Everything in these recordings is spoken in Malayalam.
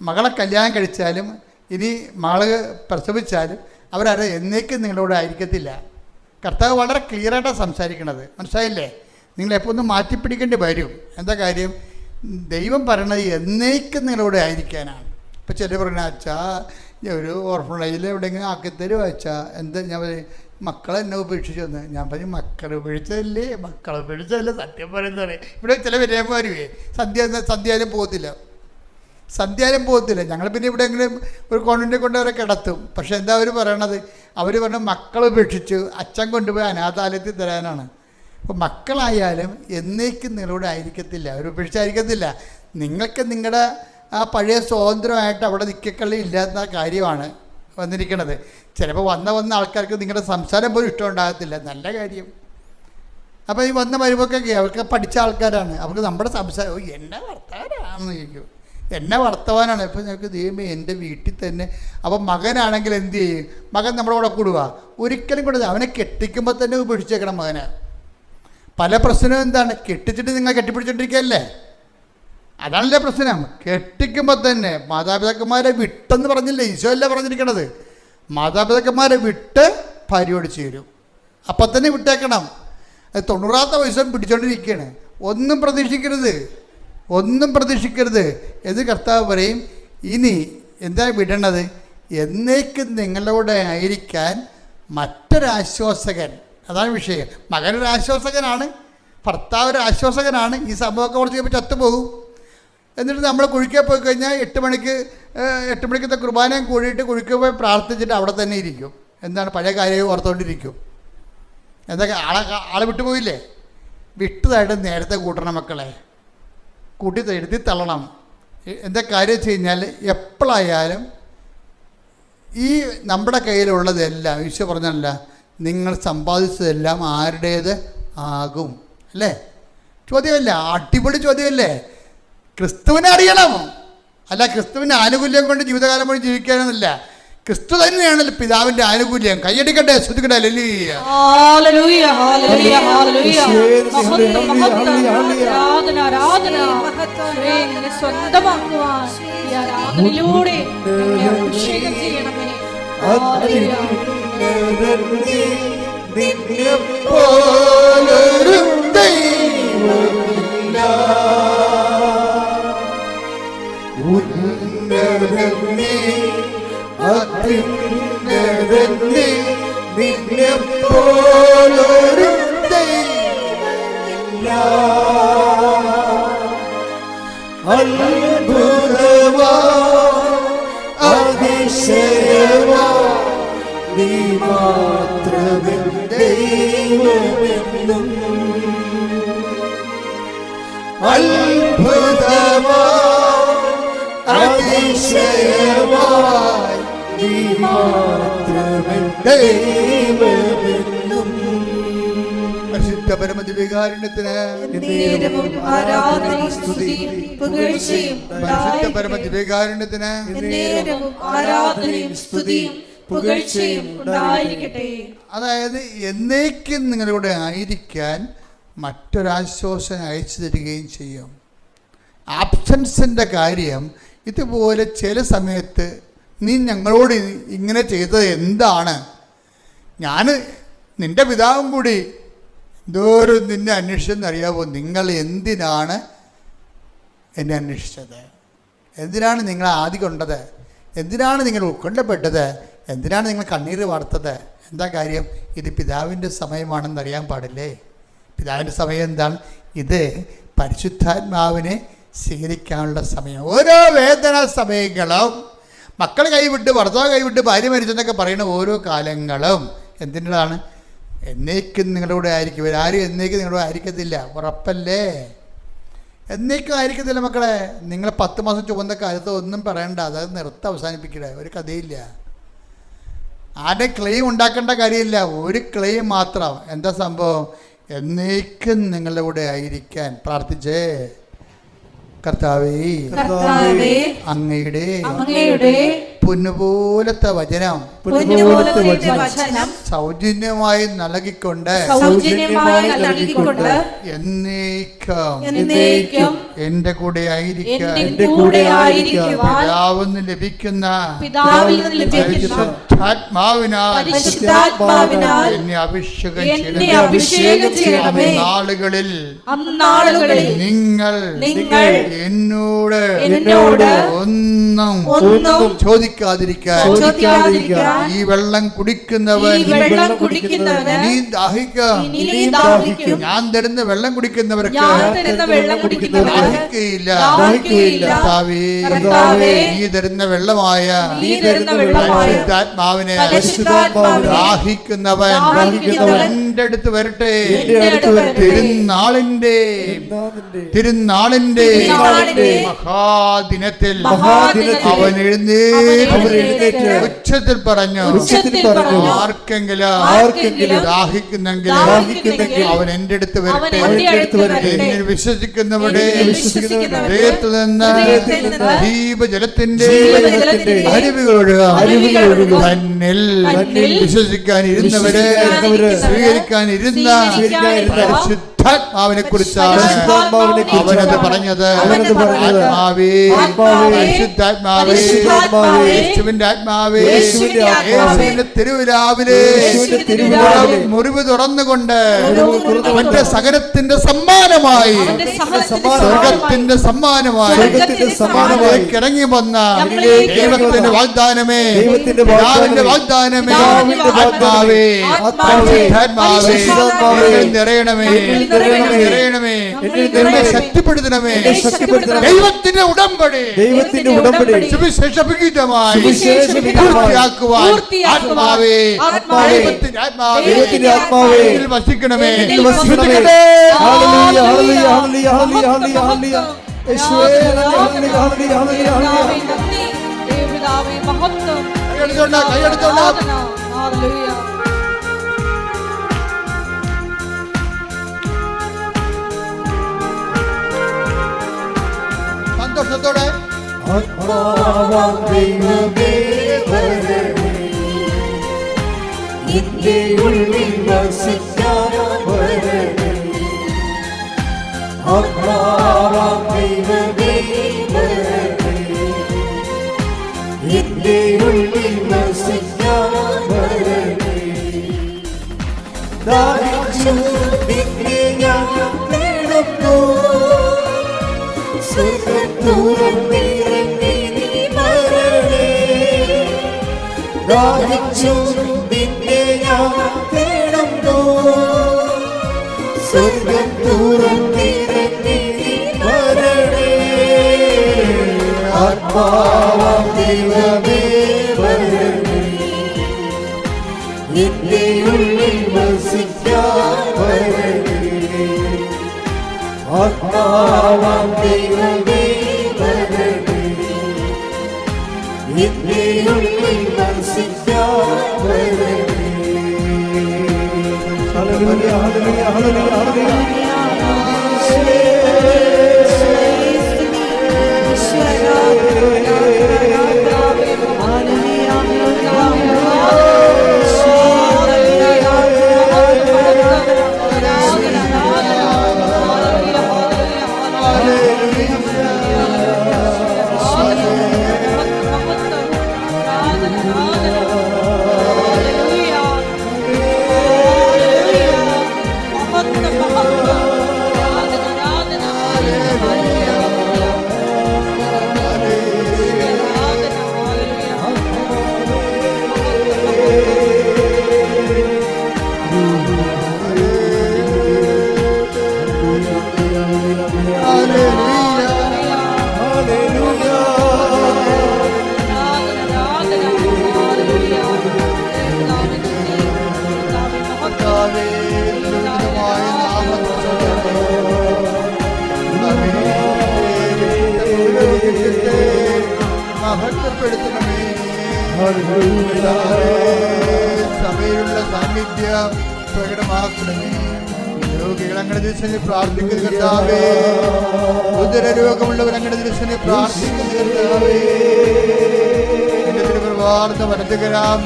മകളെ കല്യാണം കഴിച്ചാലും ഇനി മകൾ പ്രസവിച്ചാലും അവരത് എന്നേക്കും നിങ്ങളോട് ആയിരിക്കത്തില്ല. കർത്താവ് വളരെ ക്ലിയറായിട്ടാണ് സംസാരിക്കണത്. മനസ്സിലായില്ലേ? നിങ്ങളെപ്പോൾ ഒന്ന് മാറ്റിപ്പിടിക്കേണ്ടി വരും. എന്താ കാര്യം? ദൈവം പറയണത് എന്നേക്കും നിങ്ങളോട് ആയിരിക്കാനാണ്. ഇപ്പോൾ ചില പറയണ അച്ഛാ ഒരു ഓർഫണേജിൽ എവിടെയെങ്കിലും ആക്കിത്തരും അച്ഛാ? എന്താ ഞാൻ പറയും മക്കളെ എന്നെ ഉപേക്ഷിച്ചു വന്ന് ഞാൻ പറഞ്ഞു മക്കളെ ഉപേക്ഷിച്ചതല്ലേ? മക്കളെ ഉപേക്ഷിച്ചതല്ലേ? സത്യം പറയുന്നതല്ലേ ഇവിടെ ചില വിരയന്മാരുവേ സദ്യ സദ്യയിലും പോകത്തില്ല. സന്ധ്യാലും പോകത്തില്ല. ഞങ്ങൾ പിന്നെ എവിടെയെങ്കിലും ഒരു കോണിന്റെ കൊണ്ട് അവരെ കിടത്തും. പക്ഷെ എന്താ അവർ പറയണത്? അവർ പറഞ്ഞ മക്കൾ ഉപേക്ഷിച്ച് അച്ഛൻ കൊണ്ടുപോയി അനാഥാലയത്തിൽ തരാനാണ്. അപ്പോൾ മക്കളായാലും എന്നേക്കും നിങ്ങളോട് ആയിരിക്കത്തില്ല. അവർ ഉപേക്ഷിച്ചായിരിക്കത്തില്ല. നിങ്ങൾക്ക് നിങ്ങളുടെ ആ പഴയ സ്വാതന്ത്ര്യമായിട്ട് അവിടെ നിൽക്കക്കളി ഇല്ലാത്ത കാര്യമാണ് വന്നിരിക്കുന്നത് ചിലപ്പോൾ വന്ന വന്ന ആൾക്കാർക്ക് നിങ്ങളുടെ സംസാരം പോലും ഇഷ്ടമുണ്ടാകത്തില്ല. നല്ല കാര്യം. അപ്പോൾ ഈ വന്ന വരുമ്പോഴൊക്കെ അവർക്ക് പഠിച്ച ആൾക്കാരാണ്. അവർക്ക് നമ്മുടെ സംസാരം എന്റെ എന്നെ വർത്തമാനാണെന്ന് ചോദിക്കും. എന്നെ വർത്തമാനാണ്. ഇപ്പം ഞങ്ങൾക്ക് ദൈവമേ എന്റെ വീട്ടിൽ തന്നെ അപ്പം മകനാണെങ്കിൽ എന്ത് ചെയ്യും? മകൻ നമ്മുടെ കൂടെ കൂടുക ഒരിക്കലും കൂടെ അവനെ കെട്ടിക്കുമ്പോൾ തന്നെ ഉപേക്ഷിച്ചേക്കണം മകനെ. പല പ്രശ്നവും എന്താണ്? കെട്ടിച്ചിട്ട് നിങ്ങൾ കെട്ടിപ്പിടിച്ചോണ്ടിരിക്കുകയല്ലേ അതാണല്ലേ പ്രശ്നം. കെട്ടിക്കുമ്പോൾ തന്നെ മാതാപിതാക്കന്മാരെ വിട്ടെന്ന് പറഞ്ഞില്ല? ഈശോ അല്ല പറഞ്ഞിരിക്കണത്? മാതാപിതാക്കന്മാരെ വിട്ട് ഭാര്യയോട് തരും. അപ്പം തന്നെ വിട്ടേക്കണം. അത് തൊണ്ണൂറാത്ത വയസ്സും പിടിച്ചോണ്ടിരിക്കുകയാണ് ഒന്നും പ്രതീക്ഷിക്കരുത്. ഒന്നും പ്രതീക്ഷിക്കരുത്. എന്ന് കർത്താവ് പറയും ഇനി എന്താ വിടണത്? എന്നേക്കും നിങ്ങളോട് ആയിരിക്കാൻ മറ്റൊരാശ്വാസകൻ. അതാണ് വിഷയം. മകനൊരാശ്വാസകനാണ് ഭർത്താവ് ഒരു ആശ്വാസകനാണ്. ഈ സംഭവമൊക്കെ കുറച്ച് കഴിയുമ്പോൾ ചത്തുപോകും. എന്നിട്ട് നമ്മൾ കുഴിക്കാൻ പോയി കഴിഞ്ഞാൽ എട്ട് മണിക്ക് എട്ട് മണിക്കത്തെ കുർബാനയും കൂടിയിട്ട് കുഴിക്കാൻ പോയി പ്രാർത്ഥിച്ചിട്ട് അവിടെ തന്നെ ഇരിക്കും. എന്താണ് പഴയ കാര്യം ഓർത്തുകൊണ്ടിരിക്കും എന്തൊക്കെ ആളെ ആളെ വിട്ടുപോയില്ലേ? വിട്ടതായിട്ട് നേരത്തെ കൂട്ടണം മക്കളെ. കൂട്ടി എഴുതി തള്ളണം. എന്താ കാര്യം വെച്ച് കഴിഞ്ഞാൽ എപ്പോഴായാലും ഈ നമ്മുടെ കയ്യിലുള്ളതെല്ലാം ഈശോ പറഞ്ഞല്ല നിങ്ങൾ സമ്പാദിച്ചതെല്ലാം ആരുടേത്? ആകും. അല്ലേ? ചോദ്യമല്ല അടിപൊളി ചോദ്യമല്ലേ? ക്രിസ്തുവിനെ അറിയണം. അല്ല ക്രിസ്തുവിന്റെ ആനുകൂല്യം കൊണ്ട് ജീവിതകാലം മുഴുവൻ ജീവിക്കാനൊന്നുമില്ല. ക്രിസ്തു തന്നെയാണല്ലോ പിതാവിന്റെ ആനുകൂല്യം. കൈയടിക്കട്ടെ ശ്രദ്ധിക്കട്ടെ അഭിഷേകം ചെയ്യണമേ. ദൈവമില്ല. ഉന്നതനേ, അത്യുന്നതനേ, നിന്നെപ്പോലൊരു ദൈവമില്ല. അത്ഭുതമാ അതിശയമാ നീ മാത്രമേ ദൈവമെന്നും അത്ഭുതമാ അതിശയമായി നീ മാത്രമേ ദൈവമെന്നും പരിശുദ്ധ പരമദിവികാരുണ്യത്തിന് പരിശുദ്ധ പരമദിവികാരുണ്യത്തിന് അതായത് എന്നേക്കും നിങ്ങളുടെ ആയിരിക്കാൻ മറ്റൊരാശ്വാസം അയച്ചു തരികയും ചെയ്യും. ആബ്സൻസിന്റെ കാര്യം ഇതുപോലെ ചില സമയത്ത് നീ ഞങ്ങളോട് ഇങ്ങനെ ചെയ്തത് എന്താണ്? ഞാൻ നിന്റെ പിതാവും കൂടി. എന്തോരം നിന്നെ അന്വേഷിച്ചെന്നറിയാവോ നിങ്ങൾ എന്തിനാണ് എന്നെ അന്വേഷിച്ചത്? എന്തിനാണ് നിങ്ങൾ ആദ്യ കൊണ്ടത്? എന്തിനാണ് നിങ്ങൾ ഉത്കൊണ്ടപ്പെട്ടത് എന്തിനാണ് നിങ്ങൾ കണ്ണീർ വാർത്തത്? എന്താ കാര്യം? ഇത് പിതാവിന്റെ സമയമാണെന്ന് അറിയാൻ പാടില്ലേ? പിതാവിന്റെ സമയം എന്താണ്? ഇത് പരിശുദ്ധാത്മാവിനെ സ്വീകരിക്കാനുള്ള സമയം. ഓരോ വേദന സമയങ്ങളും മക്കൾ കൈവിട്ട് ഭർത്താവ് കൈവിട്ട് ഭാര്യ മരിച്ചെന്നൊക്കെ പറയുന്ന ഓരോ കാലങ്ങളും എന്തിന്റെതാണ് എന്നേക്കും നിങ്ങളുടെ കൂടെ ആയിരിക്കും. ആരും എന്നേക്കും നിങ്ങളുടെ കൂടെ ആയിരിക്കത്തില്ല. ഉറപ്പല്ലേ? എന്നേക്കും ആയിരിക്കത്തില്ല മക്കളെ. നിങ്ങൾ പത്ത് മാസം ചുവന്ന കാലത്ത് ഒന്നും പറയണ്ട. അത് നിർത്ത അവസാനിപ്പിക്കണേ. ഒരു കഥയില്ല. ആരുടെ ക്ലെയിം ഉണ്ടാക്കേണ്ട കാര്യമില്ല. ഒരു ക്ലെയിം മാത്രം. എന്താ സംഭവം? എന്നേക്കും നിങ്ങളുടെ കൂടെ ആയിരിക്കാൻ. പ്രാർത്ഥിച്ചേ. കർത്താവേ അങ്ങയുടെ പൊന്നുപോലത്തെ വചനം. പൊന്നുപോലത്തെ വചനം സൗജന്യമായി നൽകിക്കൊണ്ട്. സൗജന്യമായി നൽകിക്കൊണ്ട് എന്നേക്കും എന്നേക്കും എന്റെ കൂടെ ആയിരിക്കും പിതാവിന്ന് ലഭിക്കുന്ന പരിശുദ്ധാത്മാവിനാൽ പരിശുദ്ധാത്മാവിനാൽ എന്നെ അഭിഷേകം ചെയ്യണം. അഭിഷേകം ചെയ്യണമേ. നാളുകളിൽ അന്നാളുകളിൽ നിങ്ങൾ നിങ്ങൾ എന്നോട് എന്നോട് ഒന്നും ഒന്നും ചോദിക്കാതിരിക്കാൻ. ഈ വെള്ളം കുടിക്കുന്നവൻ ഇനി ദാഹിക്കാം. ഞാൻ തരുന്ന വെള്ളം കുടിക്കുന്നവർക്ക് ദാഹിക്കുകയില്ല. കർത്താവേ, നീ തരുന്ന വെള്ളമായ പരിശുദ്ധാത്മാവിനെ ദാഹിക്കുന്നവൻ എന്റെ അടുത്ത് വരട്ടെ. തിരുനാളിന്റെ തിരുനാളിന്റെ മഹാദിനത്തിൽ അവൻ എഴുന്നേറ്റ് ഉച്ചത്തിൽ പറഞ്ഞു. ഉച്ചത്തിൽ പറഞ്ഞു. ആർക്കെങ്കിലും ആർക്കെങ്കിലും ദാഹിക്കുന്നെങ്കിൽ ദാഹിക്കുന്നെങ്കിൽ അവൻ എന്റെ അടുത്ത് വരട്ടെ. എന്നിൽ വിശ്വസിക്കുന്നവരുടെ ഹൃദയത്തിൽ നിന്ന് ജീവജലത്തിന്റെ അരുവികൾ ഒഴുകാം. അരുവികൾ ഒഴുകും. തന്നിൽ വിശ്വസിക്കാൻ ഇരുന്നവരെ സ്വീകരിക്കാൻ ഇരുന്ന സ്വീകരിക്കാനിരുന്ന പരിശുദ്ധാത്മാവിനെ കുറിച്ചാണ് അവനത് പറഞ്ഞത് അവനത് പറഞ്ഞത്. ആത്മാവേ ആത്മാവേ, പരിശുദ്ധാത്മാവേ പരിശുദ്ധാത്മാവേ, യേശുവിന്റെ ആത്മാവേ യേശുവിന്റെ തിരുവിലാവിലെ മുറിവ് തുറന്നുകൊണ്ട് അവന്റെ സകലത്തിന്റെ സമ്മാനമായി സ്വർഗത്തിന്റെ സമ്മാനമായി ഇറങ്ങി വന്ന ദൈവത്തിന്റെ വാഗ്ദാനമേ ദൈവത്തിന്റെ പിതാവിന്റെ വാഗ്ദാനമേ, ആത്മാവേ നിറയണമേ നിറയണമേ, എന്നെ ശക്തിപ്പെടുത്തണമേ ദൈവത്തിന്റെ ഉടമ്പടി ദൈവത്തിന്റെ ഉടമ്പടി സുവിശേഷവിഹിതമായി പൂർത്തിയാക്കുവാൻ ആത്മാവേ ആത്മാവേ, ദൈവത്തിന്റെ ആത്മാവേ ദൈവത്തിന്റെ ആത്മാവേ, എന്നിൽ വസിക്കണമേ വസിക്കണമേ. ഹല്ലേലൂയ, ഹല്ലേലൂയ, ഹല്ലേലൂയ, ഹല്ലേലൂയ, ഹല്ലേലൂയ. യേശുവേ, ഹല്ലേലൂയ, ഹല്ലേലൂയ, ഹല്ലേലൂയ, ഹല്ലേലൂയ. ദേവപിതാവേ, മഹത്വം കൈയടിച്ചോണ്ട് കൈയടിച്ചോണ്ട് ഹല്ലേലൂയ. നിന്റെ ഉള്ളിൽ വസിക്കാൻ വരണമേ. ആത്മാവാം ദൈവമേ വരണമേ. നിന്റെ ഉള്ളിൽ വസിക്കാൻ ദാഹിച്ചു നിന്നെ ഞാൻ തേടുന്നു ദാഹിച്ചു നിന്നെ ഞാൻ തേടുന്നു. സ്വർഗത്തുറന്നിറങ്ങി നീ വരണേ. ആത്മാവാം ദൈവമേ വരണേ. നിന്റെ ഉള്ളിൽ വസിക്കാൻ വരണേ ഹല്ലേലൂയ ഹല്ലേലൂയ ഹല്ലേലൂയ ഹല്ലേലൂയ സഭയിലുള്ള സാന്നിധ്യം പ്രകടമാക്കണമേ. രോഗികൾ അങ്ങനെ ദിവസം പ്രാർത്ഥിക്കുന്ന കർത്താവേ ഉദര രോഗമുള്ളവർ അങ്ങനെ ദിവസം പ്രാർത്ഥിക്കുന്ന കർത്താവേ. എന്റെ ആണിപ്പെടുതാർന്ന വലതുകരാം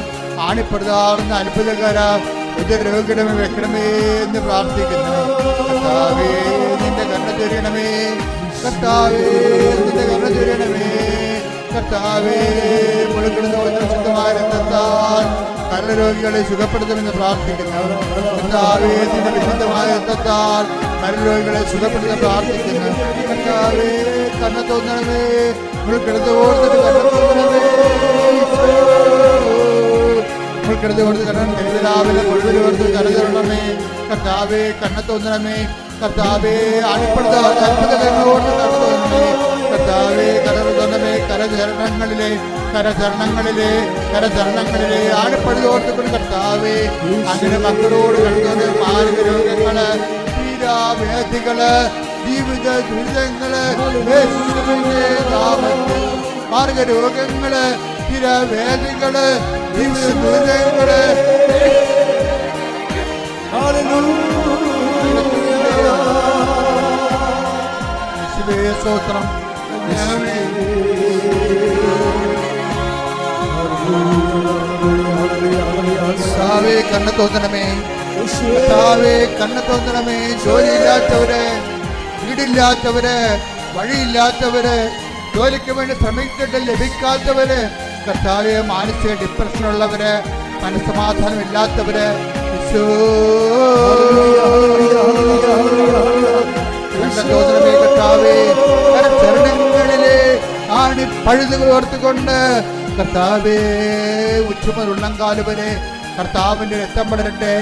ആണിപ്പെടുതാർന്ന അത്ഭുതകരാം ഉദര രോഗിടമേ വെക്കണമേ എന്ന് പ്രാർത്ഥിക്കുന്നു. കർത്താവേ നിന്റെ കണ്ണ ചൊരിയണമേ കർത്താവേ നിന്റെ കണ്ണ ചൊരിയണമേ കർത്താവേ കരരോഗികളെ സുഖപ്പെടുത്തുമെന്ന് പ്രാർത്ഥിക്കുന്നു. വിശുദ്ധമായ രക്തത്താൽ കരരോഗികളെ സുഖപ്പെടുത്തുന്ന പ്രാർത്ഥിക്കുന്നു. കർത്താവേ കണ്ണ തോന്നണമേ മുഴുകിടന്ന് ഓർത്തിട്ട് കണ്ണ തോന്നണമേ രാവിലെ മുഴുവൻ ഓർത്ത് കരുതണമേ കർത്താവേ കണ്ണ തോന്നണമേ. കർത്താവേ അത്ഭുതങ്ങളോട് കരുതണമേ കർത്താവേ കരതരണമേ കരചരണങ്ങളിലെ കരചരണങ്ങളിലെ കരചരണങ്ങളിലെ ആണിപ്പെടുത്തോർത്തുകൊണ്ട് കർത്താവേ അങ്ങനെ മക്കളോട് കണ്ടത് മാരക രോഗങ്ങൾ തീരാവേദികൾ ജീവിത ദുരിതങ്ങൾ യേശുവിന്റെ നാമത്തിൽ മാർഗരോഗങ്ങൾ സ്ഥിരവേദികൾ ജീവിത ദുരിതങ്ങൾ. സ്തോത്രം. കർത്താവേ കണ്ണ തോന്നണമേ. കർത്താവേ കണ്ണ തോന്നണമേ. ജോലിയില്ലാത്തവര് വീടില്ലാത്തവര് വഴിയില്ലാത്തവര് ജോലിക്ക് വേണ്ടി ശ്രമിച്ചിട്ട് ലഭിക്കാത്തവര് കർത്താവെ മാനസിക ഡിപ്രഷനുള്ളവര് മനസ്സമാധാനം ഇല്ലാത്തവര്. കണ്ണ തോന്നണമേ കർത്താവേ. ആണി പഴുതുകൾ ഓർത്തുകൊണ്ട് കർത്താവേ ഉച്ചമുതൽ ഉള്ളങ്കാൽ വരെ കർത്താവിന്റെ രക്തം പടരട്ടെ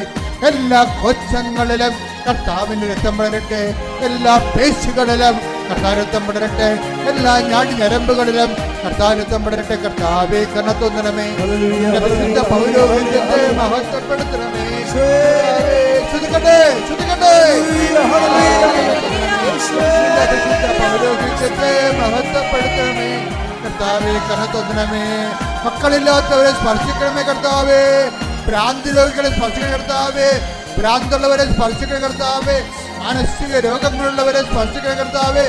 എല്ലാ കൊച്ചങ്ങളിലും കർത്താവിന്റെ രക്തം പടരട്ടെ എല്ലാ പേശികളിലും കർത്താരത്വം പടരട്ടെ എല്ലാ ഞാടി ഞരമ്പുകളിലും കർത്താരത്വം പടരട്ടെ കർത്താവേ കണ്ണത്തൊന്നണമേ പ്രസിദ്ധ പൗരോഹിത്യത്തെ മഹത്വപ്പെടുത്തണമേ. ശ്രുതിക്കട്ടെ ശ്രുതിക്കട്ടെ പൗരോഹിത്യത്തെ മഹത്വപ്പെടുത്തണമേ. കർത്താവേ കനത്തൊന്നണമേ മക്കളില്ലാത്തവരെ സ്പർശിക്കണമേ കർത്താവേ. ഭ്രാന്തി രോഗികളെ സ്പർശിക്കണം കർത്താവേ. ഭ്രാന്തുള്ളവരെ സ്പർശിക്കണം കർത്താവേ. മാനസിക രോഗങ്ങളുള്ളവരെ സ്പർശിക്കണം കർത്താവേ.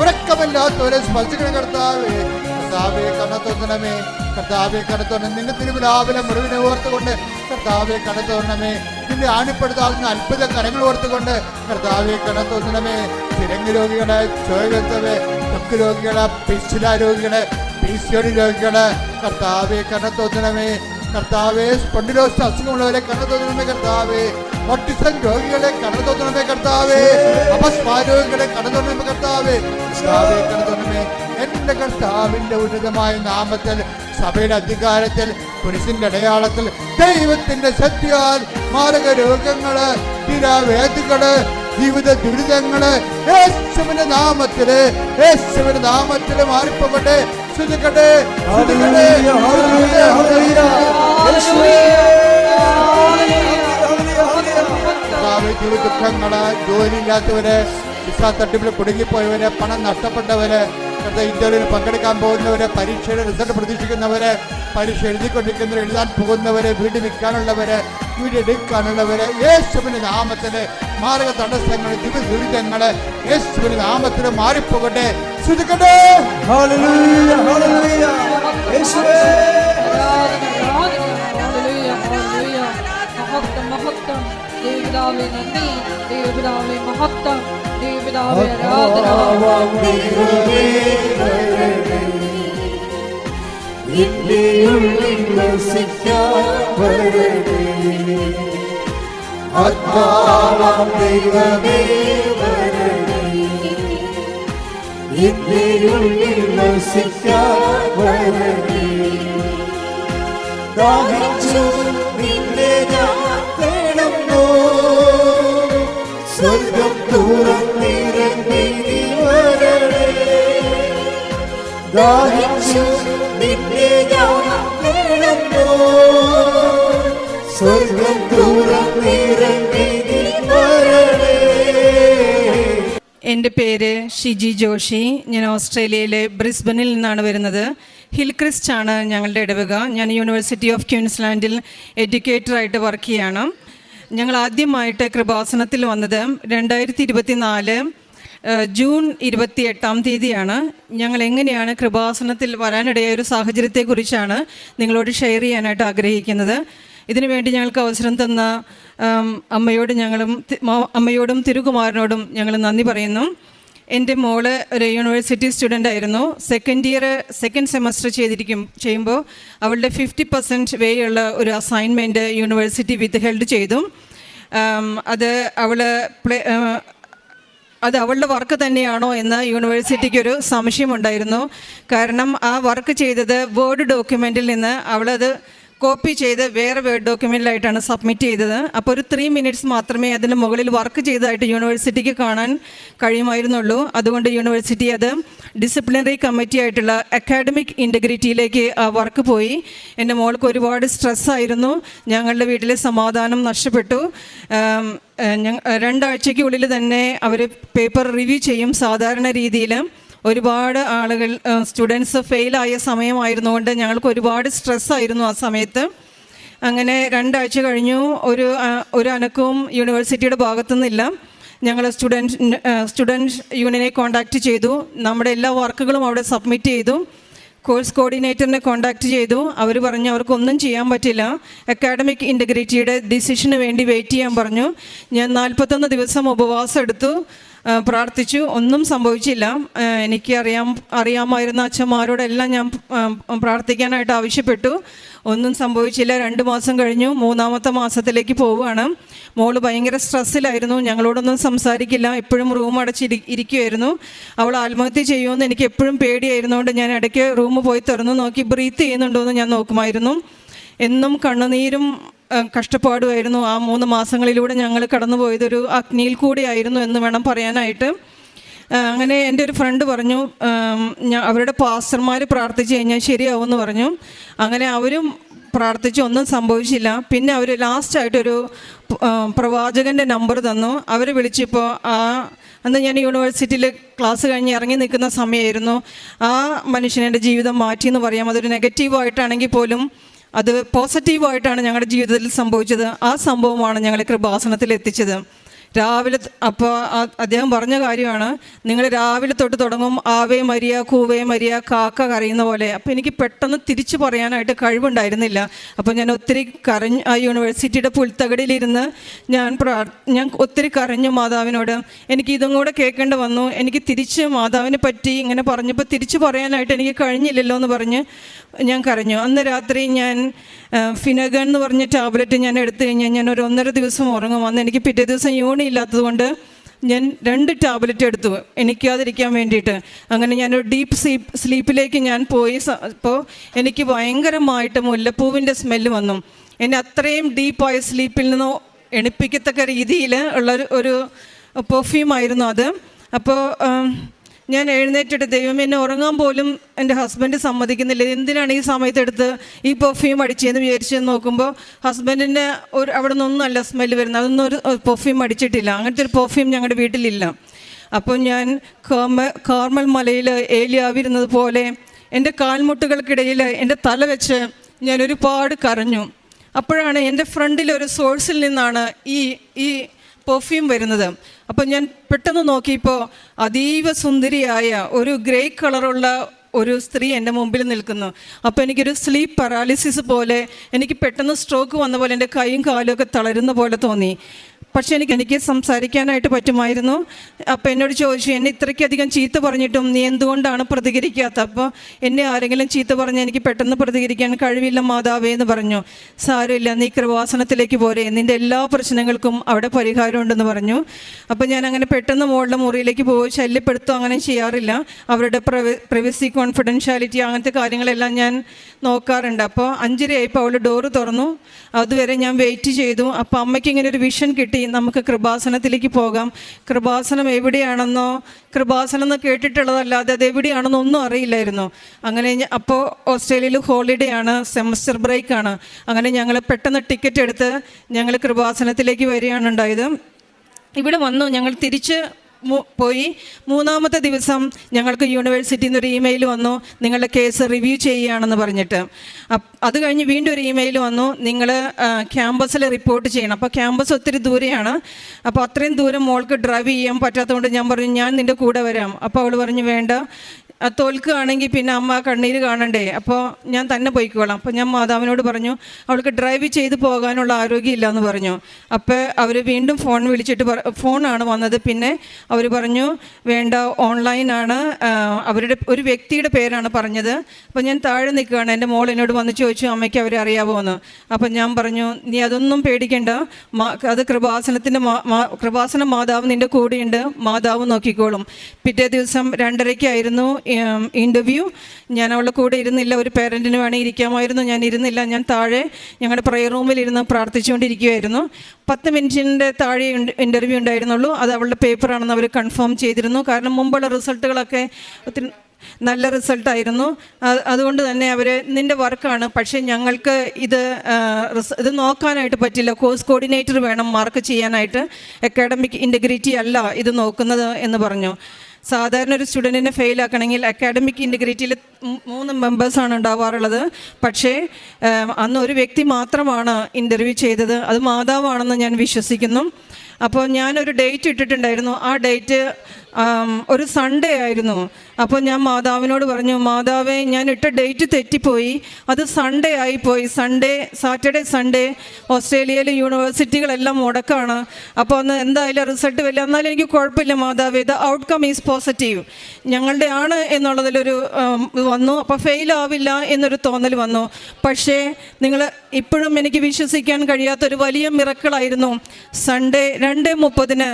ഉറക്കമില്ലാത്തവരെ സ്പർശിക്കണം കർത്താവേ. കർത്താവേ കണ്ണത്തൊന്നണമേ കർത്താവെ കടത്തോണം നിന്റെ തിരുവിലാവിലെ മുറിവിനെ ഓർത്തുകൊണ്ട് കർത്താവെ കടത്തോണമേ നിന്റെ ആണിപ്പെടുത്താവുന്ന അത്ഭുത കരങ്ങൾ ഓർത്തുകൊണ്ട് കർത്താവെ കടത്തോന്നണമേ തിരങ്ങ് രോഗികളെ ചോരത്തവേ തൊക്ക് രോഗികളെ പിശില രോഗികളെ പീസിയോടി രോഗികളെ. കർത്താവെ കടത്തോന്നണമേ കർത്താവെ സ്പൊണ്ടിലോസ് അസുഖമുള്ളവരെ കടത്തോന്നണമേ കർത്താവെ. ഓട്ടിസം രോഗികളെ കടത്തോന്നണമേ കർത്താവെ. അപസ്മാ രോഗികളെ കടത്തോന്നണമേ കർത്താവെ. കർത്താവെ കടത്തോണമേ എന്റെ കർത്താവിന്റെ ഉന്നതമായ നാമത്തിൽ സഭയുടെ അധികാരത്തിൽ പുരുഷന്റെ അടയാളത്തിൽ ദൈവത്തിന്റെ ശക്തിയാൽ മാരക രോഗങ്ങൾ തിരാവേദികൾ ജീവിത ദുരിതങ്ങൾ യേശുവിന്റെ നാമത്തിൽ യേശുവിന്റെ നാമത്തിൽ മാറിപ്പോകട്ടെ. ശ്രദ്ധിക്കട്ടെ. കർത്താവേ, ജീവിത ദുഃഖങ്ങൾ ജോലിയില്ലാത്തവര് വിസ തട്ടിപ്പിൽ കുടുങ്ങിപ്പോയവര് പണം നഷ്ടപ്പെട്ടവര് കർത്താവ് ഇന്റർവ്യൂവിൽ പങ്കെടുക്കാൻ പോകുന്നവര് പരീക്ഷയുടെ റിസൾട്ട് പ്രതീക്ഷിക്കുന്നവര് പരീക്ഷ എഴുതിക്കൊണ്ടിരിക്കുന്നവർ എഴുതാൻ പോകുന്നവര് വീട് വിൽക്കാനുള്ളവര് വീട് എടുക്കാനുള്ളവര് യേശുവിന്റെ നാമത്തിൽ മാർഗ തടസ്സങ്ങൾ ദുരിതങ്ങൾ യേശുവിന്റെ നാമത്തിൽ മാറിപ്പോകട്ടെ. യേശുവേ. മഹത്വം മഹത്വം. ദേവിതാവേ നന്ദി. ദേവിതാവേ മഹത്വം. വരണേ ദാഹിച്ചു നിന്നെ ഞാൻ തേടുന്നു സ്വർഗം തുറന്നിറങ്ങി ദാഹിച്ചു എന്റെ പേര് ഷിജി ജോഷി. ഞാൻ ഓസ്ട്രേലിയയിലെ ബ്രിസ്ബനിൽ നിന്നാണ് വരുന്നത്. ഹിൽ ക്രിസ്റ്റ് ആണ് ഞങ്ങളുടെ ഇടവക. ഞാൻ യൂണിവേഴ്സിറ്റി ഓഫ് ക്യൂൻസ്ലാൻഡിൽ എഡ്യൂക്കേറ്ററായിട്ട് വർക്ക് ചെയ്യാണ്. ഞങ്ങൾ ആദ്യമായിട്ട് കൃപാസനത്തിൽ വന്നത് രണ്ടായിരത്തി ഇരുപത്തി നാല് ജൂൺ ഇരുപത്തി എട്ടാം തീയതിയാണ്. ഞങ്ങൾ എങ്ങനെയാണ് കൃപാസനത്തിൽ വരാനിടയായ ഒരു സാഹചര്യത്തെക്കുറിച്ചാണ് നിങ്ങളോട് ഷെയർ ചെയ്യാനായിട്ട് ആഗ്രഹിക്കുന്നത്. ഇതിനുവേണ്ടി ഞങ്ങൾക്ക് അവസരം തന്ന അമ്മയോട് ഞങ്ങളും അമ്മയോടും തിരുകുമാരനോടും ഞങ്ങൾ നന്ദി പറയുന്നു. എന്റെ മോൾ ഒരു യൂണിവേഴ്സിറ്റി സ്റ്റുഡന്റ് ആയിരുന്നു. സെക്കൻഡ് ഇയർ സെക്കൻഡ് സെമസ്റ്റർ ചെയ്തിരിക്കും ചെയ്യുമ്പോൾ അവളുടെ ഫിഫ്റ്റി പെർസെന്റ് വേയുള്ള ഒരു അസൈൻമെന്റ് യൂണിവേഴ്സിറ്റി വിത്ത് ഹെൽഡ് ചെയ്തു. അത് അവൾ അത് അവളുടെ വർക്ക് തന്നെയാണോ എന്ന് യൂണിവേഴ്സിറ്റിക്ക് ഒരു സംശയമുണ്ടായിരുന്നു. കാരണം ആ വർക്ക് ചെയ്തത് വേർഡ് ഡോക്യുമെന്റിൽ നിന്ന് അവളത് കോപ്പി ചെയ്ത് വേറെ വേർഡ് ഡോക്യുമെന്റിലായിട്ടാണ് സബ്മിറ്റ് ചെയ്തത്. അപ്പോൾ ഒരു ത്രീ മിനിറ്റ്സ് മാത്രമേ അതിന് മുകളിൽ വർക്ക് ചെയ്തതായിട്ട് യൂണിവേഴ്സിറ്റിക്ക് കാണാൻ കഴിയുമായിരുന്നുള്ളൂ. അതുകൊണ്ട് യൂണിവേഴ്സിറ്റി അത് ഡിസിപ്ലിനറി കമ്മിറ്റി ആയിട്ടുള്ള അക്കാഡമിക് ഇന്റഗ്രിറ്റിയിലേക്ക് ആ വർക്ക് പോയി. എന്റെ മോൾക്ക് ഒരുപാട് സ്ട്രെസ്സായിരുന്നു ഞങ്ങളുടെ വീട്ടിലെ സമാധാനം നഷ്ടപ്പെട്ടു. രണ്ടാഴ്ചയ്ക്കുള്ളിൽ തന്നെ അവർ പേപ്പർ റിവ്യൂ ചെയ്യും സാധാരണ രീതിയിൽ ഒരുപാട് ആളുകൾ സ്റ്റുഡൻസ് ഫെയിലായ സമയമായിരുന്നുകൊണ്ട് ഞങ്ങൾക്ക് ഒരുപാട് സ്ട്രെസ്സായിരുന്നു ആ സമയത്ത്. അങ്ങനെ രണ്ടാഴ്ച കഴിഞ്ഞു ഒരു ഒരു അനക്കവും യൂണിവേഴ്സിറ്റിയുടെ ഭാഗത്തുനിന്നില്ല. ഞങ്ങൾ സ്റ്റുഡന്റ് സ്റ്റുഡന്റ് യൂണിയനെ കോൺടാക്റ്റ് ചെയ്തു. നമ്മുടെ എല്ലാ വർക്കുകളും അവിടെ സബ്മിറ്റ് ചെയ്തു. കോഴ്സ് കോർഡിനേറ്ററിനെ കോൺടാക്റ്റ് ചെയ്തു. അവർ പറഞ്ഞു അവർക്കൊന്നും ചെയ്യാൻ പറ്റില്ല. അക്കാഡമിക് ഇന്റഗ്രിറ്റിയുടെ ഡിസിഷന് വേണ്ടി വെയിറ്റ് ചെയ്യാൻ പറഞ്ഞു. ഞാൻ നാൽപ്പത്തൊന്ന് ദിവസം ഉപവാസം എടുത്തു പ്രാർത്ഥിച്ചു. ഒന്നും സംഭവിച്ചില്ല. എനിക്ക് അറിയാം അറിയാമായിരുന്ന അച്ഛന്മാരോടെല്ലാം ഞാൻ പ്രാർത്ഥിക്കാനായിട്ട് ആവശ്യപ്പെട്ടു. ഒന്നും സംഭവിച്ചില്ല. രണ്ട് മാസം കഴിഞ്ഞു. മൂന്നാമത്തെ മാസത്തിലേക്ക് പോവുകയാണ്. മോൾ ഭയങ്കര സ്ട്രെസ്സിലായിരുന്നു. ഞങ്ങളോടൊന്നും സംസാരിക്കില്ല. എപ്പോഴും റൂം അടച്ചിരി ഇരിക്കുമായിരുന്നു അവൾ ആത്മഹത്യ ചെയ്യുമെന്ന് എനിക്ക് എപ്പോഴും പേടിയായിരുന്നുകൊണ്ട് ഞാൻ ഇടയ്ക്ക് റൂം പോയി തുറന്നു നോക്കി ബ്രീത്ത് ചെയ്യുന്നുണ്ടോ എന്ന് ഞാൻ നോക്കുമായിരുന്നു. എന്നും കണ്ണുനീരും കഷ്ടപ്പാടുമായിരുന്നു ആ മൂന്ന് മാസങ്ങളിലൂടെ ഞങ്ങൾ കടന്നുപോയതൊരു അഗ്നിയിൽ കൂടിയായിരുന്നു എന്ന് വേണം പറയാനായിട്ട്. അങ്ങനെ എന്റെ ഒരു ഫ്രണ്ട് പറഞ്ഞു അവരുടെ പാസ്റ്റർമാർ പ്രാർത്ഥിച്ചു കഴിഞ്ഞാൽ ശരിയാവുമെന്ന് പറഞ്ഞു. അങ്ങനെ അവരും പ്രാർത്ഥിച്ചു ഒന്നും സംഭവിച്ചില്ല. പിന്നെ അവർ ലാസ്റ്റായിട്ടൊരു പ്രവാചകന്റെ നമ്പർ തന്നു. അവർ വിളിച്ചപ്പോൾ ആ അന്ന് ഞാൻ യൂണിവേഴ്സിറ്റിയിൽ ക്ലാസ് കഴിഞ്ഞ് ഇറങ്ങി നിൽക്കുന്ന സമയമായിരുന്നു ആ മനുഷ്യൻ ജീവിതം മാറ്റി എന്ന് പറയാം. അതൊരു നെഗറ്റീവായിട്ടാണെങ്കിൽ പോലും അത് പോസിറ്റീവായിട്ടാണ് ഞങ്ങളുടെ ജീവിതത്തിൽ സംഭവിച്ചത്. ആ സംഭവമാണ് ഞങ്ങളെ കൃപാസനത്തിൽ എത്തിച്ചത്. രാവിലെ അപ്പോൾ അദ്ദേഹം പറഞ്ഞ കാര്യമാണ് നിങ്ങൾ രാവിലെ തൊട്ട് തുടങ്ങും ആവേ മരിയ കൂവേ മരിയ കാക്ക കരയുന്ന പോലെ. അപ്പോൾ എനിക്ക് പെട്ടെന്ന് തിരിച്ചു പറയാനായിട്ട് കഴിവുണ്ടായിരുന്നില്ല. അപ്പോൾ ഞാൻ ഒത്തിരി കരഞ്ഞു ആ യൂണിവേഴ്സിറ്റിയുടെ പുൽത്തകടിയിലിരുന്ന് ഞാൻ പ്രാർ ഞാൻ ഒത്തിരി കരഞ്ഞു മാതാവിനോട്. എനിക്ക് ഇതും കൂടെ കേൾക്കേണ്ടി വന്നു. എനിക്ക് തിരിച്ച് മാതാവിനെ പറ്റി ഇങ്ങനെ പറഞ്ഞപ്പോൾ തിരിച്ചു പറയാനായിട്ട് എനിക്ക് കഴിഞ്ഞില്ലല്ലോ എന്ന് പറഞ്ഞ് ഞാൻ കരഞ്ഞു. അന്ന് രാത്രി ഞാൻ ഫിനഗൺ എന്ന് പറഞ്ഞ ടാബ്ലറ്റ് ഞാൻ എടുത്തു കഴിഞ്ഞാൽ ഞാൻ ഒരു ഒന്നര ദിവസം ഉറങ്ങും. അന്ന് എനിക്ക് പിറ്റേ ദിവസം യൂണി ഇല്ലാത്തതുകൊണ്ട് ഞാൻ രണ്ട് ടാബ്ലറ്റ് എടുത്തു. എനിക്കാതിരിക്കാൻ വേണ്ടിയിട്ട്. അങ്ങനെ ഞാനൊരു ഡീപ്പ് സ്ലീപ്പ് സ്ലീപ്പിലേക്ക് ഞാൻ പോയി. അപ്പോൾ എനിക്ക് ഭയങ്കരമായിട്ട് മുല്ലപ്പൂവിന്റെ സ്മെല്ല് വന്നു. എന്നെ അത്രയും ഡീപ്പായ സ്ലീപ്പിൽ നിന്നോ എണിപ്പിക്കത്തക്ക രീതിയിൽ ഉള്ളൊരു ഒരു പെർഫ്യൂമായിരുന്നു അത്. അപ്പോൾ ഞാൻ എഴുന്നേറ്റിട്ട് ദൈവം എന്നെ ഉറങ്ങാൻ പോലും എന്റെ ഹസ്ബൻഡ് സമ്മതിക്കുന്നില്ല. എന്തിനാണ് ഈ സമയത്തെടുത്ത് ഈ പെർഫ്യൂം അടിച്ചതെന്ന് വിചാരിച്ചെന്ന് നോക്കുമ്പോൾ ഹസ്ബൻഡിന്റെ ഒരു അവിടെ നിന്നൊന്നുമല്ല സ്മെല്ല് വരുന്നത്. അതൊന്നും ഒരു പെർഫ്യൂം അടിച്ചിട്ടില്ല. അങ്ങനത്തെ ഒരു പെർഫ്യൂം ഞങ്ങളുടെ വീട്ടിലില്ല. അപ്പോൾ ഞാൻ കാർമ കാർമൽ മലയിൽ ഏലിയാവിരുന്നത് പോലെ എന്റെ കാൽമുട്ടുകൾക്കിടയിൽ എന്റെ തല വെച്ച് ഞാൻ ഒരുപാട് കരഞ്ഞു. അപ്പോഴാണ് എന്റെ ഫ്രണ്ടിൽ ഒരു സോഴ്സിൽ നിന്നാണ് ഈ ഈ പെർഫ്യൂം വരുന്നത്. അപ്പം ഞാൻ പെട്ടെന്ന് നോക്കിയപ്പോൾ അതീവ സുന്ദരിയായ ഒരു ഗ്രേ കളറുള്ള ഒരു സ്ത്രീ എന്റെ മുമ്പിൽ നിൽക്കുന്നു. അപ്പോൾ എനിക്കൊരു സ്ലീപ്പ് പറാലിസിസ് പോലെ എനിക്ക് പെട്ടെന്ന് സ്ട്രോക്ക് വന്ന പോലെ എന്റെ കൈയും കാലും ഒക്കെ തളരുന്ന പോലെ തോന്നി. പക്ഷെ എനിക്ക് എനിക്ക് സംസാരിക്കാനായിട്ട് പറ്റുമായിരുന്നു. അപ്പോൾ എന്നോട് ചോദിച്ചു എന്നെ ഇത്രയ്ക്കധികം ചീത്ത പറഞ്ഞിട്ടും നീ എന്തുകൊണ്ടാണ് പ്രതികരിക്കാത്ത അപ്പോൾ എന്നെ ആരെങ്കിലും ചീത്ത പറഞ്ഞാൽ എനിക്ക് പെട്ടെന്ന് പ്രതികരിക്കാൻ കഴിവില്ല മാതാവേ എന്ന് പറഞ്ഞു. സാരമില്ല നീ കൃപാസനത്തിലേക്ക് പോരെ. നിന്റെ എല്ലാ പ്രശ്നങ്ങൾക്കും അവിടെ പരിഹാരമുണ്ടെന്ന് പറഞ്ഞു. അപ്പോൾ ഞാൻ അങ്ങനെ പെട്ടെന്ന് മോളുടെ മുറിയിലേക്ക് പോയി ശല്യപ്പെടുത്തുക അങ്ങനെ ചെയ്യാറില്ല. അവരുടെ പ്രൈവസി കോൺഫിഡൻഷ്യാലിറ്റി അങ്ങനത്തെ കാര്യങ്ങളെല്ലാം ഞാൻ നോക്കാറുണ്ട്. അപ്പോൾ അഞ്ചരയായപ്പോൾ അവൾ ഡോറ് തുറന്നു. അതുവരെ ഞാൻ വെയിറ്റ് ചെയ്തു. അപ്പോൾ അമ്മയ്ക്ക് ഇങ്ങനെ ഒരു വിഷൻ കിട്ടി. നമുക്ക് കൃപാസനത്തിലേക്ക് പോകാം. കൃപാസനം എവിടെയാണെന്നോ കൃപാസനം എന്ന് കേട്ടിട്ടുള്ളതല്ലാതെ അത് എവിടെയാണെന്നോ ഒന്നും അറിയില്ലായിരുന്നു. അങ്ങനെ അപ്പോൾ ഓസ്ട്രേലിയയിൽ ഹോളിഡേ ആണ് സെമസ്റ്റർ ബ്രേക്ക് ആണ്. അങ്ങനെ ഞങ്ങൾ പെട്ടെന്ന് ടിക്കറ്റ് എടുത്ത് ഞങ്ങൾ കൃപാസനത്തിലേക്ക് വരികയാണ് ഉണ്ടായത്. ഇവിടെ വന്നു ഞങ്ങൾ തിരിച്ച് പോയി. മൂന്നാമത്തെ ദിവസം ഞങ്ങൾക്ക് യൂണിവേഴ്സിറ്റിയിൽ നിന്ന് ഒരു ഇമെയിൽ വന്നു. നിങ്ങളുടെ കേസ് റിവ്യൂ ചെയ്യുകയാണെന്ന് പറഞ്ഞിട്ട്. അത് കഴിഞ്ഞ് വീണ്ടും ഒരു ഇമെയിൽ വന്നു. നിങ്ങൾ ക്യാമ്പസിൽ റിപ്പോർട്ട് ചെയ്യണം. അപ്പോൾ ക്യാമ്പസ് ഒത്തിരി ദൂരെയാണ്. അപ്പോൾ അത്രയും ദൂരം മോൾക്ക് ഡ്രൈവ് ചെയ്യാൻ പറ്റാത്തതുകൊണ്ട് ഞാൻ പറഞ്ഞു ഞാൻ നിന്റെ കൂടെ വരാം. അപ്പോൾ അവൾ പറഞ്ഞു വേണ്ട. തോൽക്കുകയാണെങ്കിൽ പിന്നെ അമ്മ കണ്ണീര് കാണണ്ടേ? അപ്പോൾ ഞാൻ തന്നെ പോയിക്കോളാം. അപ്പോൾ ഞാൻ മാതാവിനോട് പറഞ്ഞു അവൾക്ക് ഡ്രൈവ് ചെയ്ത് പോകാനുള്ള ആരോഗ്യമില്ല എന്ന് പറഞ്ഞു. അപ്പോൾ അവർ വീണ്ടും ഫോൺ വിളിച്ചിട്ട് ഫോണാണ് വന്നത്. പിന്നെ അവർ പറഞ്ഞു വേണ്ട ഓൺലൈനാണ് അവരുടെ ഒരു വ്യക്തിയുടെ പേരാണ് പറഞ്ഞത്. അപ്പോൾ ഞാൻ താഴെ നിൽക്കുകയാണ്. എന്റെ മോൾ എന്നോട് വന്ന് ചോദിച്ചു അമ്മയ്ക്ക് അവരെ അറിയാമോ എന്ന് അപ്പോൾ ഞാൻ പറഞ്ഞു നീ അതൊന്നും പേടിക്കണ്ട. അത് കൃപാസനത്തിന്റെ കൃപാസന മാതാവ് നിന്റെ കൂടെയുണ്ട്. മാതാവ് നോക്കിക്കോളും. പിറ്റേ ദിവസം രണ്ടരയ്ക്കായിരുന്നു. ഇന്റർവ്യൂ ഞാൻ അവളുടെ കൂടെ ഇരുന്നില്ല. ഒരു പേരന്റിന് വേണേൽ ഇരിക്കാമായിരുന്നു. ഞാൻ ഇരുന്നില്ല. ഞാൻ താഴെ ഞങ്ങളുടെ പ്രെയർ റൂമിൽ ഇരുന്ന് പ്രാർത്ഥിച്ചുകൊണ്ടിരിക്കുകയായിരുന്നു പത്ത് മിനിറ്റിന്റെ താഴെ ഇന്റർവ്യൂ ഉണ്ടായിരുന്നുള്ളൂ. അത് അവളുടെ പേപ്പറാണെന്ന് അവർ കൺഫേം ചെയ്തിരുന്നു. കാരണം മുമ്പുള്ള റിസൾട്ടുകളൊക്കെ ഒത്തിരി നല്ല റിസൾട്ടായിരുന്നു അതുകൊണ്ട് തന്നെ അവർ നിന്റെ വർക്കാണ് പക്ഷേ ഞങ്ങൾക്ക് ഇത് ഇത് നോക്കാനായിട്ട് പറ്റില്ല. കോഴ്സ് കോർഡിനേറ്റർ വേണം മാർക്ക് ചെയ്യാനായിട്ട്. അക്കാഡമിക് ഇന്റഗ്രിറ്റി അല്ല ഇത് നോക്കുന്നത് എന്ന് പറഞ്ഞു. സാധാരണ ഒരു സ്റ്റുഡന്റിനെ ഫെയിൽ ആക്കണമെങ്കിൽ അക്കാഡമിക് ഇന്റഗ്രിറ്റിയിൽ മൂന്ന് മെമ്പേഴ്സാണ് ഉണ്ടാവാറുള്ളത്. പക്ഷേ അന്ന് ഒരു വ്യക്തി മാത്രമാണ് ഇന്റർവ്യൂ ചെയ്തത്. അത് മാതാവാണെന്ന് ഞാൻ വിശ്വസിക്കുന്നു. അപ്പോൾ ഞാനൊരു ഡേറ്റ് ഇട്ടിട്ടുണ്ടായിരുന്നു. ആ ഡേറ്റ് ഒരു സൺഡേ ആയിരുന്നു. അപ്പോൾ ഞാൻ മാതാവിനോട് പറഞ്ഞു മാതാവേ ഞാൻ ഇട്ട ഡേറ്റ് തെറ്റിപ്പോയി. അത് സൺഡേ ആയിപ്പോയി. സൺഡേ സാറ്റർഡേ സൺഡേ ഓസ്ട്രേലിയയിലെ യൂണിവേഴ്സിറ്റികളെല്ലാം മുടക്കാണ്. അപ്പോൾ അന്ന് എന്തായാലും റിസൾട്ട് വരില്ല. എന്നാലും എനിക്ക് കുഴപ്പമില്ല മാതാവേ. ദ ഔട്ട്കം ഈസ് പോസിറ്റീവ് ഞങ്ങളുടെ ആണ് എന്നുള്ളതിലൊരു വന്നു. അപ്പോൾ ഫെയിൽ ആവില്ല എന്നൊരു തോന്നൽ വന്നു. പക്ഷേ നിങ്ങൾ ഇപ്പോഴും എനിക്ക് വിശ്വസിക്കാൻ കഴിയാത്തൊരു വലിയ മിറക്കിളായിരുന്നു സൺഡേ രണ്ട് മുപ്പതിന്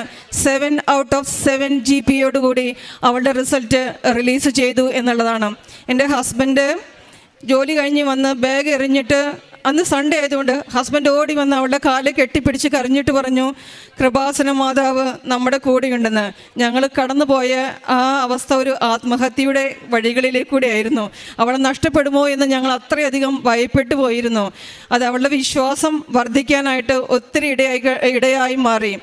seven out of seven G പിയോടുകൂടി അവളുടെ റിസൾട്ട് റിലീസ് ചെയ്തു എന്നുള്ളതാണ്. എന്റെ ഹസ്ബൻഡ് ജോലി കഴിഞ്ഞ് വന്ന് ബാഗ് എറിഞ്ഞിട്ട് അന്ന് സൺഡേ ആയതുകൊണ്ട് ഹസ്ബൻഡ് ഓടി വന്ന് അവളുടെ കാൽ കെട്ടിപ്പിടിച്ച് കരഞ്ഞിട്ട് പറഞ്ഞു കൃപാസന മാതാവ് നമ്മുടെ കൂടെയുണ്ടെന്ന്. ഞങ്ങൾ കടന്നുപോയ ആ അവസ്ഥ ഒരു ആത്മഹത്യയുടെ വഴികളിലേക്കൂടെ ആയിരുന്നു. അവളെ നഷ്ടപ്പെടുമോ എന്ന് ഞങ്ങൾ അത്രയധികം ഭയപ്പെട്ടു പോയിരുന്നു. അത് അവളുടെ വിശ്വാസം വർദ്ധിക്കാനായിട്ട് ഒത്തിരി ഇടയായി ഇടയായി മാറി.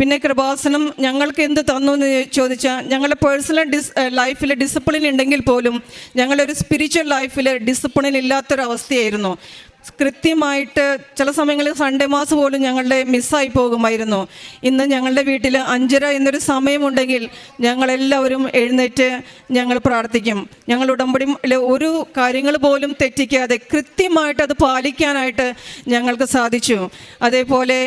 പിന്നെ കൃപാസനം ഞങ്ങൾക്ക് എന്ത് തന്നു എന്ന് ചോദിച്ചാൽ ഞങ്ങളുടെ പേഴ്സണൽ ഡിസ് ലൈഫിൽ ഡിസിപ്ലിൻ ഉണ്ടെങ്കിൽ പോലും ഞങ്ങളൊരു സ്പിരിച്വൽ ലൈഫിൽ ഡിസിപ്ലിൻ ഇല്ലാത്തൊരവസ്ഥയായിരുന്നു. കൃത്യമായിട്ട് ചില സമയങ്ങളിൽ സൺഡേ മാസം പോലും ഞങ്ങളുടെ മിസ്സായി പോകുമായിരുന്നു. ഇന്ന് ഞങ്ങളുടെ വീട്ടിൽ അഞ്ചര എന്നൊരു സമയമുണ്ടെങ്കിൽ ഞങ്ങളെല്ലാവരും എഴുന്നേറ്റ് ഞങ്ങൾ പ്രാർത്ഥിക്കും. ഞങ്ങൾ ഉടമ്പടി ഒരു കാര്യങ്ങൾ പോലും തെറ്റിക്കാതെ കൃത്യമായിട്ട് അത് പാലിക്കാനായിട്ട് ഞങ്ങൾക്ക് സാധിച്ചു. അതേപോലെ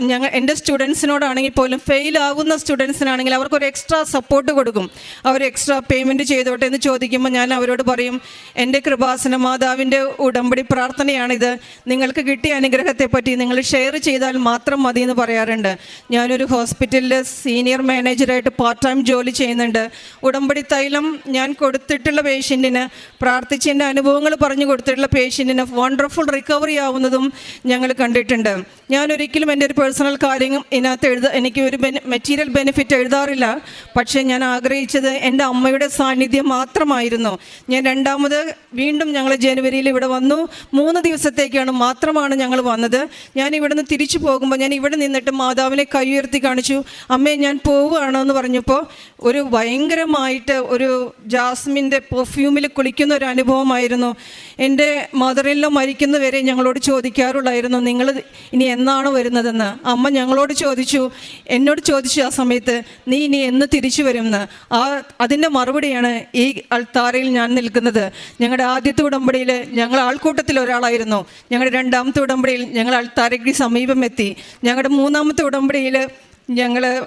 ഞങ്ങൾ എന്റെ സ്റ്റുഡൻസിനോടാണെങ്കിൽ പോലും ഫെയിൽ ആകുന്ന സ്റ്റുഡൻസിനാണെങ്കിൽ അവർക്കൊരു എക്സ്ട്രാ സപ്പോർട്ട് കൊടുക്കും. അവർ എക്സ്ട്രാ പേയ്മെന്റ് ചെയ്തോട്ടെ എന്ന് ചോദിക്കുമ്പോൾ ഞാൻ അവരോട് പറയും എന്റെ കൃപാസന മാതാവിന്റെ ഉടമ്പടി പ്രാർത്ഥനയാണിത്. നിങ്ങൾക്ക് കിട്ടിയ അനുഗ്രഹത്തെപ്പറ്റി നിങ്ങൾ ഷെയർ ചെയ്താൽ മാത്രം മതി എന്ന് പറയാറുണ്ട്. ഞാനൊരു ഹോസ്പിറ്റലിൽ സീനിയർ മാനേജറായിട്ട് പാർട്ട് ടൈം ജോലി ചെയ്യുന്നുണ്ട്. ഉടമ്പടി തൈലം ഞാൻ കൊടുത്തിട്ടുള്ള പേഷ്യന്റിന് പ്രാർത്ഥിച്ചതിന്റെ അനുഭവങ്ങൾ പറഞ്ഞു കൊടുത്തിട്ടുള്ള പേഷ്യന്റിന് വണ്ടർഫുൾ റിക്കവറി ആവുന്നതും ഞങ്ങൾ കണ്ടിട്ടുണ്ട്. ഞാനൊരിക്കലും എന്റെ ഒരു പേഴ്സണൽ കാര്യങ്ങൾ ഇതിനകത്ത് എഴുത എനിക്ക് ഒരു ബെനി മെറ്റീരിയൽ ബെനിഫിറ്റ് എഴുതാറില്ല. പക്ഷേ ഞാൻ ആഗ്രഹിച്ചത് എന്റെ അമ്മയുടെ സാന്നിധ്യം മാത്രമായിരുന്നു. ഞാൻ രണ്ടാമത് വീണ്ടും ഞങ്ങൾ ജനുവരിയിൽ ഇവിടെ വന്നു. മൂന്ന് ദിവസത്തേക്കാണ് മാത്രമാണ് ഞങ്ങൾ വന്നത്. ഞാൻ ഇവിടുന്ന് തിരിച്ചു പോകുമ്പോൾ ഞാൻ ഇവിടെ നിന്നിട്ട് മാതാവിനെ കൈ ഉയർത്തി കാണിച്ചു. അമ്മയെ ഞാൻ പോവുകയാണോ എന്ന് പറഞ്ഞപ്പോൾ ഒരു ഭയങ്കരമായിട്ട് ഒരു ജാസ്മിന്റെ പെർഫ്യൂമിൽ കുളിക്കുന്ന ഒരു അനുഭവമായിരുന്നു. എന്റെ മദറിലോ മരിക്കുന്നവരെ ഞങ്ങളോട് ചോദിക്കാറുള്ളായിരുന്നു നിങ്ങൾ ഇനി എന്നാണ് വരുന്നതെന്ന്? അമ്മ ഞങ്ങളോട് ചോദിച്ചു എന്നോട് ചോദിച്ചു ആ സമയത്ത് നീ ഇനി എന്ന് തിരിച്ചു വരുമെന്ന്? ആ അതിന്റെ മറുപടിയാണ് ഈ അൾത്താറയിൽ ഞാൻ നിൽക്കുന്നത്. ഞങ്ങളുടെ ആദ്യത്തെ ഉടമ്പടിയിൽ ഞങ്ങൾ ആൾക്കൂട്ടത്തിൽ ഒരാളായിരുന്നു. ഞങ്ങളുടെ രണ്ടാമത്തെ ഉടമ്പടിയിൽ ഞങ്ങൾ അൾത്താരയ്ക്ക് സമീപം എത്തി. ഞങ്ങളുടെ മൂന്നാമത്തെ ഉടമ്പടിയിൽ ഞങ്ങൾ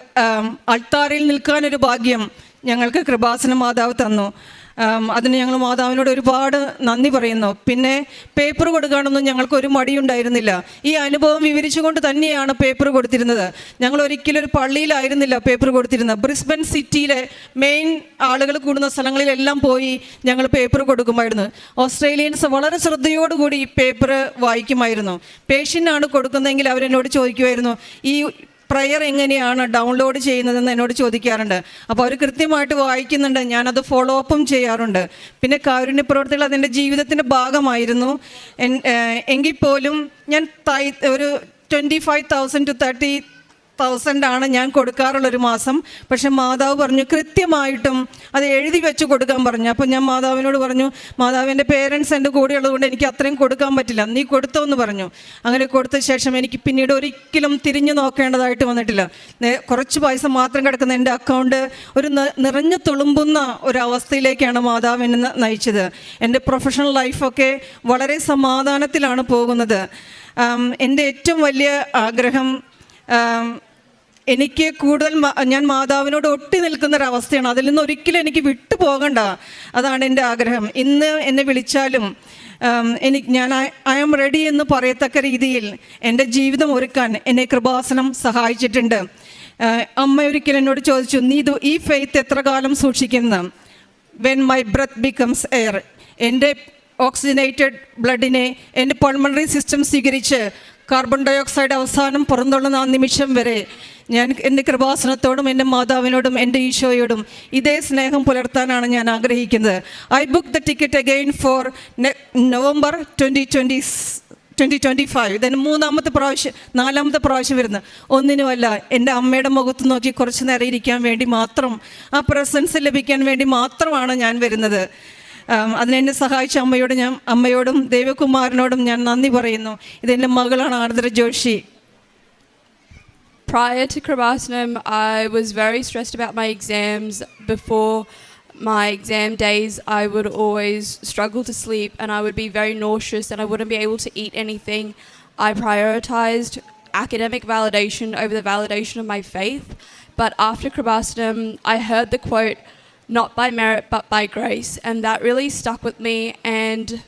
അൾത്താരയിൽ നിൽക്കാനൊരു ഭാഗ്യം ഞങ്ങൾക്ക് കൃപാസന മാതാവ് തന്നു. അതിന് ഞങ്ങൾ മാതാവിനോട് ഒരുപാട് നന്ദി പറയുന്നു. പിന്നെ പേപ്പർ കൊടുക്കാനൊന്നും ഞങ്ങൾക്ക് ഒരു മടിയുണ്ടായിരുന്നില്ല. ഈ അനുഭവം വിവരിച്ചുകൊണ്ട് തന്നെയാണ് പേപ്പർ കൊടുത്തിരുന്നത്. ഞങ്ങൾ ഒരിക്കലും ഒരു പള്ളിയിലായിരുന്നില്ല പേപ്പർ കൊടുത്തിരുന്നത്. ബ്രിസ്ബൻ സിറ്റിയിലെ മെയിൻ ആളുകൾ കൂടുന്ന സ്ഥലങ്ങളിലെല്ലാം പോയി ഞങ്ങൾ പേപ്പർ കൊടുക്കുമായിരുന്നു. ഓസ്ട്രേലിയൻസ് വളരെ ശ്രദ്ധയോടുകൂടി ഈ പേപ്പർ വായിക്കുമായിരുന്നു. പേഷ്യന്റാണ് കൊടുക്കുന്നതെങ്കിൽ അവരെന്നോട് ചോദിക്കുമായിരുന്നു ഈ പ്രയർ എങ്ങനെയാണ് ഡൗൺലോഡ് ചെയ്യുന്നതെന്ന് എന്നോട് ചോദിക്കാറുണ്ട്. അപ്പോൾ അവർ കൃത്യമായിട്ട് വായിക്കുന്നുണ്ട്. ഞാനത് ഫോളോ അപ്പും ചെയ്യാറുണ്ട്. പിന്നെ കാരുണ്യ പ്രവർത്തികൾ അതെന്റെ ജീവിതത്തിന്റെ ഭാഗമായിരുന്നു. എങ്കിൽ പോലും ഞാൻ ഒരു twenty five thousand to thirty thousand ആണ് ഞാൻ കൊടുക്കാറുള്ള ഒരു മാസം. പക്ഷെ മാതാവ് പറഞ്ഞു കൃത്യമായിട്ടും അത് എഴുതി വെച്ച് കൊടുക്കാൻ പറഞ്ഞു. അപ്പോൾ ഞാൻ മാതാവിനോട് പറഞ്ഞു മാതാവിന്റെ പേരൻസ് എന്റെ കൂടെ ഉള്ളതുകൊണ്ട് എനിക്ക് അത്രയും കൊടുക്കാൻ പറ്റില്ല. നീ കൊടുത്തോ എന്ന് പറഞ്ഞു. അങ്ങനെ കൊടുത്ത ശേഷം എനിക്ക് പിന്നീട് ഒരിക്കലും തിരിഞ്ഞു നോക്കേണ്ടതായിട്ട് വന്നിട്ടില്ല. കുറച്ച് പൈസ മാത്രം കിടക്കുന്ന എന്റെ അക്കൗണ്ട് ഒരു നിറഞ്ഞു തുളുമ്പുന്ന ഒരു അവസ്ഥയിലേക്കാണ് മാതാവ് എന്നെ നയിച്ചത്. എന്റെ പ്രൊഫഷണൽ ലൈഫൊക്കെ വളരെ സമാധാനത്തിലാണ് പോകുന്നത്. എന്റെ ഏറ്റവും വലിയ ആഗ്രഹം എനിക്ക് കൂടുതൽ ഞാൻ മാതാവിനോട് ഒട്ടി നിൽക്കുന്ന ഒരു അവസ്ഥയാണ് അതിൽ നിന്ന് ഒരിക്കലും എനിക്ക് വിട്ടു പോകണ്ട അതാണ് എന്റെ ആഗ്രഹം. ഇന്ന് എന്നെ വിളിച്ചാലും എനിക്ക് ഞാൻ ഐ ആം റെഡി എന്ന് പറയത്തക്ക രീതിയിൽ എന്റെ ജീവിതം ഒരുക്കാൻ എന്നെ കൃപാസനം സഹായിച്ചിട്ടുണ്ട്. അമ്മ ഒരിക്കലും എന്നോട് ചോദിച്ചു നീ ഇത് ഈ ഫെയ്ത്ത് എത്ര കാലം സൂക്ഷിക്കുന്നു? When my breath becomes air എന്റെ ഓക്സിജനേറ്റഡ് ബ്ലഡിനെ എന്റെ പൾമണറി സിസ്റ്റം സ്വീകരിച്ച് കാർബൺ ഡയോക്സൈഡ് അവസാനം പുറന്തള്ളുന്ന ആ നിമിഷം വരെ ഞാൻ എന്റെ കൃപാസനത്തോടും എന്റെ മാതാവിനോടും എന്റെ ഈശോയോടും ഇതേ സ്നേഹം പുലർത്താനാണ് ഞാൻ ആഗ്രഹിക്കുന്നത്. I book the ticket again for November twenty twenty twenty twenty five ഇതിന് മൂന്നാമത്തെ പ്രാവശ്യം നാലാമത്തെ പ്രാവശ്യം വരുന്നു ഒന്നിനുമല്ല എന്റെ അമ്മയുടെ മുഖത്ത് നോക്കി കുറച്ച് നേരം ഇരിക്കാൻ വേണ്ടി മാത്രം ആ പ്രസൻസ് ലഭിക്കാൻ വേണ്ടി മാത്രമാണ് ഞാൻ വരുന്നത്. അതിനെന്നെ സഹായിച്ച അമ്മയോട് ഞാൻ അമ്മയോടും ദേവകുമാരനോടും ഞാൻ നന്ദി പറയുന്നു ഇതെൻ്റെ മകളാണ് ആർദ്ര Joshi Prior to Krabasnam, I was very stressed about my exams. Before my exam days, I would always struggle to sleep and I would be very nauseous and I wouldn't be able to eat anything. I prioritized academic validation over the validation of my faith. But after Krabasnam, I heard the quote, not by merit but by grace. And that really stuck with me. And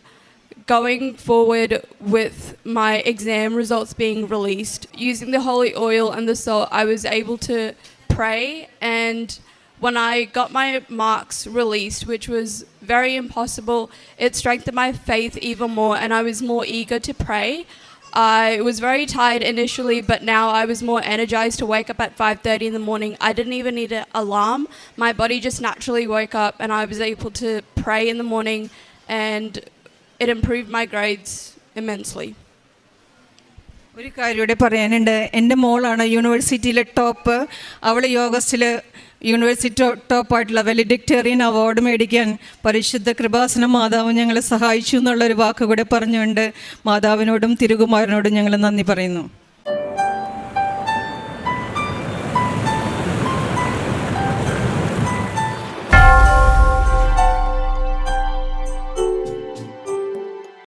going forward with my exam results being released, using the holy oil and the salt, I was able to pray. And when I got my marks released, which was very impossible, it strengthened my faith even more, and I was more eager to pray. I was very tired initially, but now I was more energized to wake up at 5:30 in the morning. I didn't even need an alarm. My body just naturally woke up, and I was able to pray in the morning, and it improved my grades immensely. ഒരു കാര്യം കൂടെ പറയാനുണ്ട് എൻ്റെ മോളാണ് യൂണിവേഴ്സിറ്റിയിലെ ടോപ്പ് അവൾ യോഗസ്റ്റിൽ യൂണിവേഴ്സിറ്റി ടോപ്പായിട്ടുള്ള വെലിഡിക്ടേറിയൻ അവാർഡ് മേടിക്കാൻ പരിശുദ്ധ കൃപാസന മാതാവ് ഞങ്ങളെ സഹായിച്ചു എന്നുള്ളൊരു വാക്കുകൂടെ പറഞ്ഞുകൊണ്ട് മാതാവിനോടും തിരുകുമാരനോടും ഞങ്ങൾ നന്ദി പറയുന്നു.